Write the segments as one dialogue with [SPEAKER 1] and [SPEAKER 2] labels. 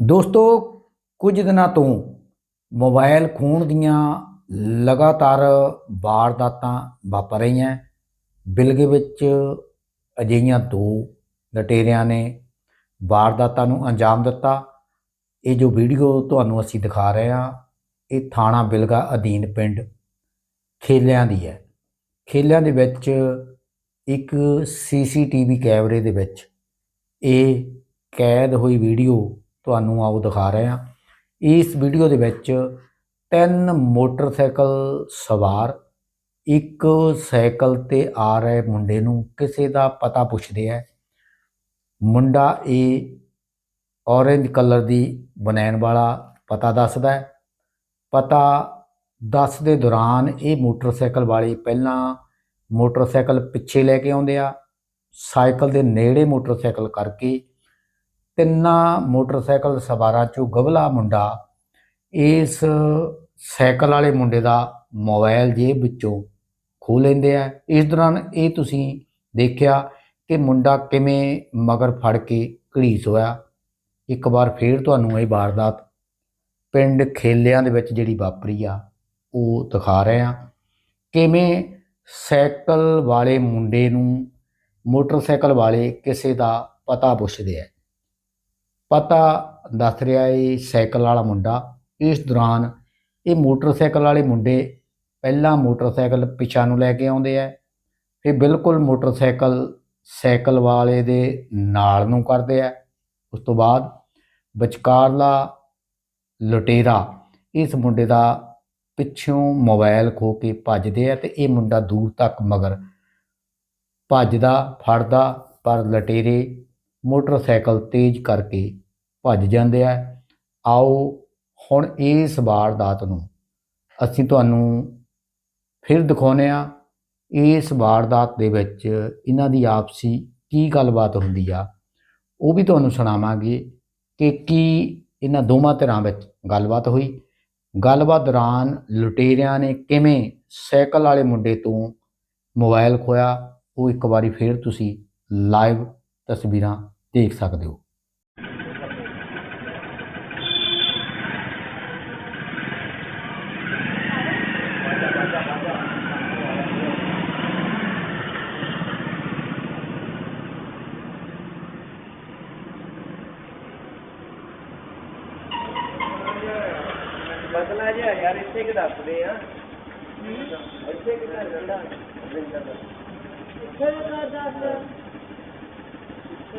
[SPEAKER 1] ਦੋਸਤੋ, ਕੁਝ ਦਿਨਾਂ ਤੋਂ ਮੋਬਾਈਲ ਖੋਹਣ ਦੀਆਂ ਲਗਾਤਾਰ ਵਾਰਦਾਤਾਂ ਵਾਪਰ ਰਹੀਆਂ। ਬਿਲਗੇ ਵਿੱਚ ਅਜਿਹੀਆਂ ਦੋ ਲਟੇਰਿਆਂ ਨੇ ਵਾਰਦਾਤਾਂ ਨੂੰ ਅੰਜਾਮ ਦਿੱਤਾ। ਇਹ ਜੋ ਵੀਡੀਓ ਤੁਹਾਨੂੰ ਅਸੀਂ ਦਿਖਾ ਰਹੇ ਹਾਂ, ਇਹ ਥਾਣਾ ਬਿਲਗਾ ਅਧੀਨ ਪਿੰਡ ਖੇਲਿਆਂ ਦੀ ਹੈ। ਖੇਲਿਆਂ ਦੇ ਵਿੱਚ ਇੱਕ ਸੀਸੀਟੀਵੀ ਕੈਮਰੇ ਦੇ ਵਿੱਚ ਇਹ ਕੈਦ ਹੋਈ ਵੀਡੀਓ ਤੁਹਾਨੂੰ ਆਓ ਦਿਖਾ ਰਹੇ ਹਾਂ। ਇਸ ਵੀਡੀਓ ਦੇ ਵਿੱਚ ਤਿੰਨ ਮੋਟਰਸਾਈਕਲ ਸਵਾਰ, ਇੱਕ ਸਾਈਕਲ ਤੇ ਆ ਰਹੇ ਮੁੰਡੇ ਨੂੰ ਕਿਸੇ ਦਾ ਪਤਾ ਪੁੱਛਦੇ ਆ। ਮੁੰਡਾ ਇਹ ਔਰੇਂਜ ਕਲਰ ਦੀ ਬਨੈਣ ਵਾਲਾ ਪਤਾ ਦੱਸਦਾ ਹੈ। ਪਤਾ ਦੱਸ ਦੇ ਦੌਰਾਨ ਇਹ ਮੋਟਰਸਾਈਕਲ ਵਾਲੇ ਪਹਿਲਾਂ ਮੋਟਰਸਾਈਕਲ ਪਿੱਛੇ ਲੈ ਕੇ ਆਉਂਦੇ ਆ। ਸਾਈਕਲ ਦੇ ਨੇੜੇ ਮੋਟਰਸਾਈਕਲ ਕਰਕੇ ਤਿੰਨਾਂ ਮੋਟਰਸਾਈਕਲ ਸਵਾਰਾਂ ਚੋਂ ਗਵਲਾ ਮੁੰਡਾ ਇਸ ਸਾਈਕਲ ਵਾਲੇ ਮੁੰਡੇ ਦਾ ਮੋਬਾਈਲ ਜੇਬ ਵਿੱਚੋਂ ਖੋਹ ਲੈਂਦੇ ਆ। ਇਸ ਦੌਰਾਨ ਇਹ ਤੁਸੀਂ ਦੇਖਿਆ ਕਿ ਮੁੰਡਾ ਕਿਵੇਂ ਮਗਰ ਫੜ ਕੇ ਘੜੀਸ ਹੋਇਆ। ਇੱਕ ਵਾਰ ਫੇਰ ਤੁਹਾਨੂੰ ਇਹ ਵਾਰਦਾਤ ਪਿੰਡ ਖੇਲਿਆਂ ਦੇ ਵਿੱਚ ਜਿਹੜੀ ਵਾਪਰੀ ਆ, ਉਹ ਦਿਖਾ ਰਹੇ ਆ ਕਿਵੇਂ ਸਾਈਕਲ ਵਾਲੇ ਮੁੰਡੇ ਨੂੰ ਮੋਟਰਸਾਈਕਲ ਵਾਲੇ ਕਿਸੇ ਦਾ ਪਤਾ ਪੁੱਛਦੇ ਆ। ਪਤਾ ਦੱਸ ਰਿਹਾ ਇਹ ਸਾਈਕਲ ਵਾਲਾ ਮੁੰਡਾ। ਇਸ ਦੌਰਾਨ ਇਹ ਮੋਟਰਸਾਈਕਲ ਵਾਲੇ ਮੁੰਡੇ ਪਹਿਲਾਂ ਮੋਟਰਸਾਈਕਲ ਪਿਛਾ ਨੂੰ ਲੈ ਕੇ ਆਉਂਦੇ ਆ, ਫਿਰ ਬਿਲਕੁਲ ਮੋਟਰਸਾਈਕਲ ਸਾਈਕਲ ਵਾਲੇ ਦੇ ਨਾਲ ਨੂੰ ਕਰਦੇ ਆ। ਉਸ ਤੋਂ ਬਾਅਦ ਵਿਚਕਾਰਲਾ ਲੁਟੇਰਾ ਇਸ ਮੁੰਡੇ ਦਾ ਪਿੱਛੋਂ ਮੋਬਾਈਲ ਖੋ ਕੇ ਭੱਜਦੇ ਆ ਤੇ ਇਹ ਮੁੰਡਾ ਦੂਰ ਤੱਕ ਮਗਰ ਭੱਜਦਾ, ਫੜਦਾ, ਪਰ ਲਟੇਰੇ ਮੋਟਰਸਾਈਕਲ ਤੇਜ਼ ਕਰਕੇ ਭੱਜ ਜਾਂਦੇ ਆ। ਆਓ, ਹੁਣ ਇਸ ਵਾਰਦਾਤ ਨੂੰ ਅਸੀਂ ਤੁਹਾਨੂੰ ਫਿਰ ਦਿਖਾਉਨੇ ਆ ਇਸ ਵਾਰਦਾਤ ਦੇ ਵਿੱਚ ਇਹਨਾਂ ਦੀ ਆਪਸੀ ਕੀ ਗੱਲਬਾਤ ਹੁੰਦੀ ਆ, ਉਹ ਵੀ ਤੁਹਾਨੂੰ ਸੁਣਾਵਾਂਗੇ ਕਿ ਕੀ ਇਹਨਾਂ ਦੋਵਾਂ ਧਿਰਾਂ ਵਿੱਚ ਗੱਲਬਾਤ ਹੋਈ। ਗੱਲਬਾਤ ਦੌਰਾਨ ਲੁਟੇਰਿਆਂ ਨੇ ਕਿਵੇਂ ਸਾਈਕਲ ਵਾਲੇ ਮੁੰਡੇ ਤੋਂ ਮੋਬਾਈਲ ਖੋਇਆ ਉਹ ਇੱਕ ਵਾਰੀ ਫੇਰ ਤੁਸੀਂ ਲਾਈਵ ਤਸਵੀਰਾਂ ਦੇਖ ਸਕਦੇ ਹੋ।
[SPEAKER 2] ਮਸਲਾ ਜਿਹਾ ਯਾਰ ਇੱਥੇ ਕਿ ਦੱਸਦੇ ਆ। ਇੱਥੇ ਕਿ ਜਿਹੜਾ ਰਵਿੰਦਰ ਦਾ
[SPEAKER 3] वो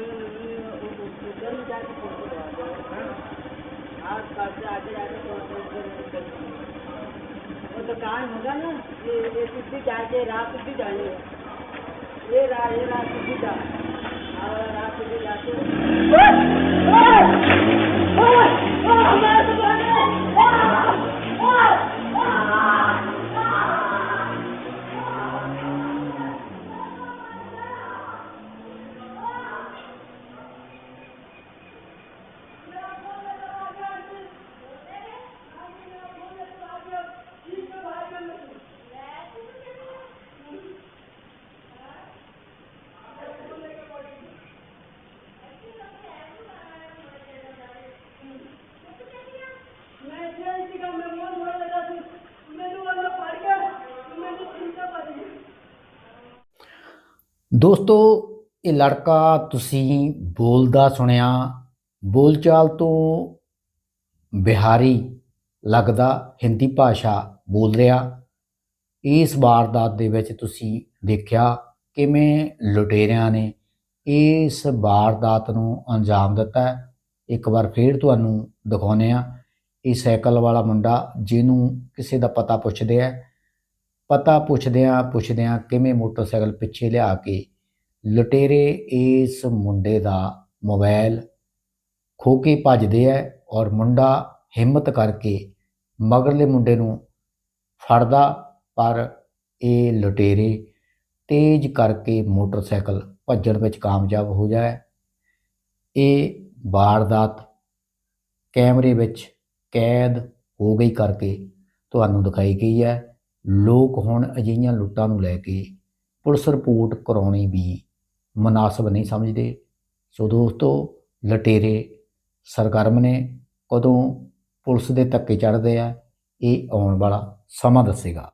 [SPEAKER 3] तो काम होगा ना ये ये सिद्धि जाके रात सिद्धि जाने ये रा ये रात सिद्धि जा और रात सिद्धि जाके मैं
[SPEAKER 1] ਦੋਸਤੋ, ਇਹ ਲੜਕਾ ਤੁਸੀਂ ਬੋਲਦਾ ਸੁਣਿਆ, ਬੋਲਚਾਲ ਤੋਂ ਬਿਹਾਰੀ ਲੱਗਦਾ ਹਿੰਦੀ ਭਾਸ਼ਾ ਬੋਲ ਰਿਹਾ। ਇਸ ਵਾਰਦਾਤ ਦੇ ਵਿੱਚ ਤੁਸੀਂ ਦੇਖਿਆ ਕਿਵੇਂ ਲੁਟੇਰਿਆਂ ਨੇ ਇਸ ਵਾਰਦਾਤ ਨੂੰ ਅੰਜਾਮ ਦਿੱਤਾ ਇੱਕ ਵਾਰ ਫੇਰ ਤੁਹਾਨੂੰ ਦਿਖਾਉਂਦੇ ਆ ਇਹ ਸਾਈਕਲ ਵਾਲਾ ਮੁੰਡਾ ਜਿਹਨੂੰ ਕਿਸੇ ਦਾ ਪਤਾ ਪੁੱਛਦੇ ਆ ਪਤਾ ਪੁੱਛਦਿਆਂ ਪੁੱਛਦਿਆਂ ਕਿਵੇਂ ਮੋਟਰਸਾਈਕਲ ਪਿੱਛੇ ਲਿਆ ਕੇ, ਲੁਟੇਰੇ ਇਸ ਮੁੰਡੇ ਦਾ ਮੋਬਾਈਲ ਖੋ ਕੇ ਭੱਜਦੇ ਆ ਔਰ ਮੁੰਡਾ ਹਿੰਮਤ ਕਰਕੇ ਮਗਰਲੇ ਮੁੰਡੇ ਨੂੰ ਫੜਦਾ, ਪਰ ਇਹ ਲੁਟੇਰੇ ਤੇਜ਼ ਕਰਕੇ ਮੋਟਰਸਾਈਕਲ ਭੱਜਣ ਵਿੱਚ ਕਾਮਯਾਬ ਹੋ ਜਾਏ। ਇਹ ਵਾਰਦਾਤ ਕੈਮਰੇ ਵਿੱਚ ਕੈਦ ਹੋ ਗਈ ਕਰਕੇ ਤੁਹਾਨੂੰ ਦਿਖਾਈ ਗਈ ਹੈ ਲੋਕ ਹੁਣ ਅਜਿਹੀਆਂ ਲੁੱਟਾਂ ਨੂੰ ਲੈ ਕੇ ਪੁਲਿਸ ਰਿਪੋਰਟ ਕਰਾਉਣੀ ਵੀ ਮناسب ਨਹੀਂ ਸਮਝਦੇ। ਸੋ ਦੋਸਤੋ, ਲਟੇਰੇ ਸਰਗਰਮ ਨੇ ਕਦੋਂ ਪੁਲਿਸ ਦੇ ਧੱਕੇ ਚੜਦੇ ਆ, ਇਹ ਆਉਣ ਵਾਲਾ ਸਮਾਂ ਦੱਸੇਗਾ।